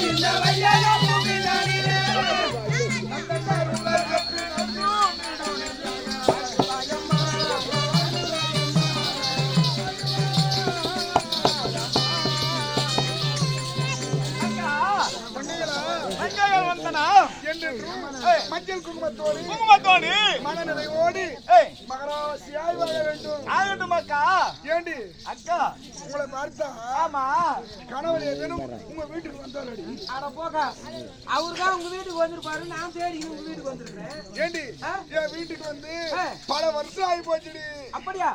இந்த வையக மஞ்சள் குங்குமத்தோடு குங்குமத்தோடு. மனநிலையோடு மகராசியாய் வாழ வேண்டும். ஆகட்டும் அக்கா. ஏண்டி? அக்கா. உங்களை பார்த்தா ஆமா. கணவர் ஏதேனும் உங்க வீட்டுக்கு வந்தாரடி? அட போக. அவர்தான் உங்க வீட்டுக்கு வந்திருப்பாரு நான் தேடி உங்க வீட்டுக்கு வந்திருக்கிறேன். ஏண்டி? என் வீட்டுக்கு வந்து. பல வருஷம் ஆகி போச்சுடி. அப்படியா?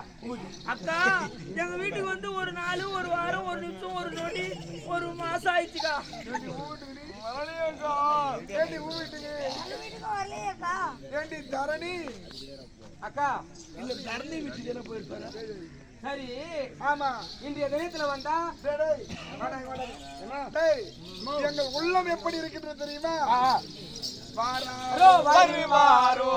அக்கா எங்க வீட்டுக்கு வந்து ஒரு நாள் ஒரு வாரம் ஒரு நிமிஷம் ஒரு நொடி ஒரு மாசம் ஆயிடுச்சுக்கா. வரலையேக்கா ஏண்டி உன் வீட்டுக்கு ஏண்டி தரணி? அக்கா இல்ல தரணி வீட்டுக்கு என்ன போயிருப்பாரு? சரி ஆமா இன்றைய தினத்துல வந்தா? டேய், டேய், வாடா, வாடா. டேய், எங்கள் உள்ளம் எப்படி இருக்கின்றது தெரியுமா? வாரா. வருவாரோ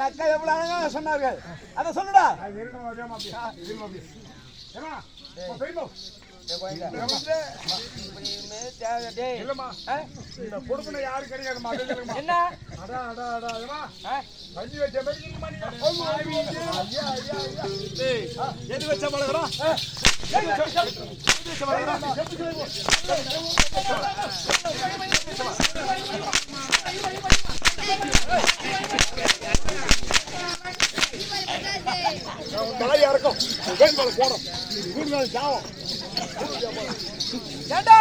என் அக்கா எவ்வளவு அழகா சொன்னார்கள் அத சொல்லுடா என்ன? கஞ்சி வச்ச. எது வச்ச பழகிறோம் இருக்கும் வேண்பாடு போடும் மூணு நாள் சாவும் ஏண்டா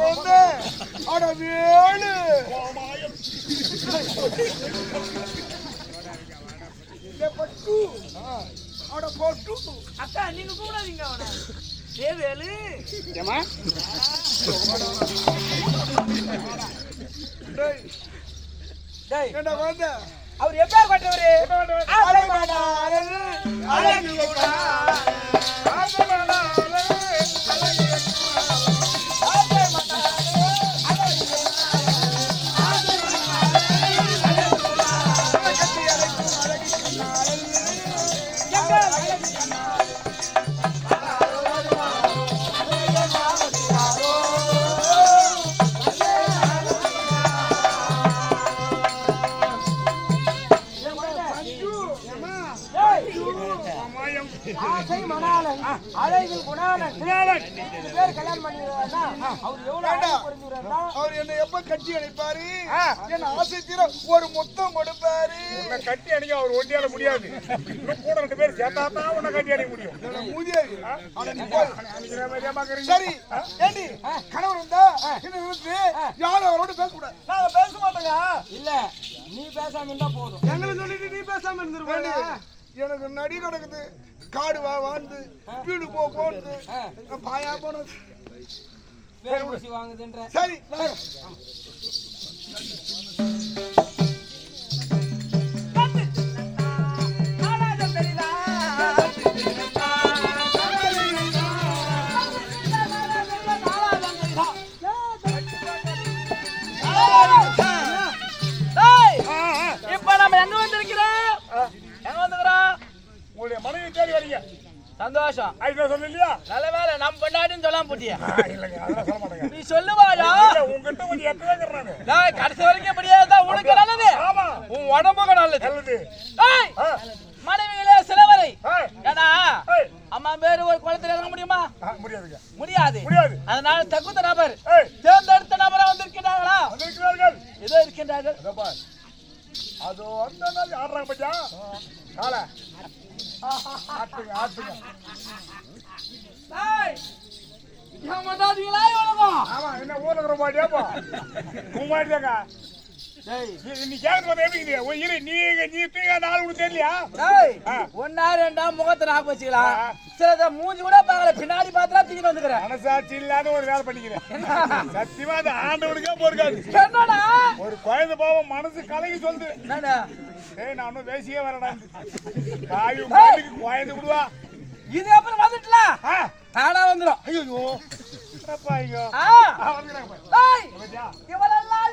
வந்து அட வேணு பட்டு அட பட்டு அக்கா நீங்க கூடாதீங்க ஏமா டேய், டேய் என்ன அவர் எப்பேர் பட்டவரு? ஆசைப்படாதது அழகு அழகில் குணாளன் பேர் கல்யாணம் பண்ணிடுறாருன்னா அவர் எவ்வளவு அழகு புரிஞ்சுறாருன்னா அவர் என்ன எப்ப கட்டி அணைப்பாரு? என்ன ஆசை தீர ஒரு முத்தம் கொடுப்பாரு உன்னை கட்டி அடிக்க அவர் ஒண்டியால முடியாது. இன்னும் கூட ரெண்டு பேர் சேர்த்தா தான் உன்னை கட்டி அடிக்க முடியும். பாக்குறீங்க சரி. ஏண்டி? கணவர் வந்தா என்ன நிறுத்து யாரும் அவரோட பேசக்கூடாது. நாங்க பேச மாட்டோங்க இல்ல. நீ பேசாம இருந்தா போதும். எங்களை சொல்லிட்டு நீ பேசாம இருந்துருவாங்க எனக்கு நடி கிடக்குது. காடு வா வாழ்ந்து. வீடு போ போன்னு பாயா போனது. சரி சந்தோஷம். ஐயா இல்லையா நல்ல வேலை நம்ம பொண்டாட்டின்னு சொல்லாம போட்டியா. இல்லைங்க அதெல்லாம் சொல்ல மாட்டேங்க. நீ சொல்லுவாயா உங்ககிட்ட கொஞ்சம் எத்தனை இருக்கிறாங்க? நான் கடைசி வரைக்கும் முடியாதா உனக்கு நல்லது. ஆமா. உன் உடம்புக்கு நல்லது. நல்லது. ஆ, மனைவிகளே சிலவரை. ஏய், அம்மா பேரு ஒரு குளத்துல இறங்க முடியுமா? முடியாதுங்க. முடியாது. முடியாது. அதனால தகுந்த நபர். தேர்ந்தெடுத்த நபரா வந்திருக்கிறார்களா வந்திருக்கிறார்கள். ஏதோ இருக்கின்றார்கள். அதோ அந்த ஆடுறாங்க பச்சா கால. ஆட்டுங்க ஆட்டுங்க ஏய், ஏமாத்தாதீங்களா இவனுக்கும்? ஆமா என்ன ஊர்ல இருக்கிற மாட்டியாப்பா உன் மாட்டியாங்க நீ- கேட்கறது நீ நீ தூங்க நாள் உனக்கு தெரியலையா. ஒண்ணா ரெண்டா முகத்தை நாக்கு வச்சுக்கலாம். சில மூஞ்சி கூட பார்க்கல பின்னாடி பார்த்தா தூக்கிட்டு வந்துக்கிறேன் மனசாட்சி இல்லாத ஒரு வேலை பண்ணிக்கிறேன் சத்தியமா அது ஆண்டவனுக்கே பொறுக்காது என்னடா ஒரு குழந்தை பாவம் மனசு கலங்கி சொல்லுது என்னடா ஏய் நான் ஒன்னும் பேசியே வரடா உட்காந்துக்கு குழந்தை விடுவா இது அப்புறம் வந்துட்டல? தானா வந்துடும் ஐயோ. ஐயோ. ஆ? இவளெல்லாம்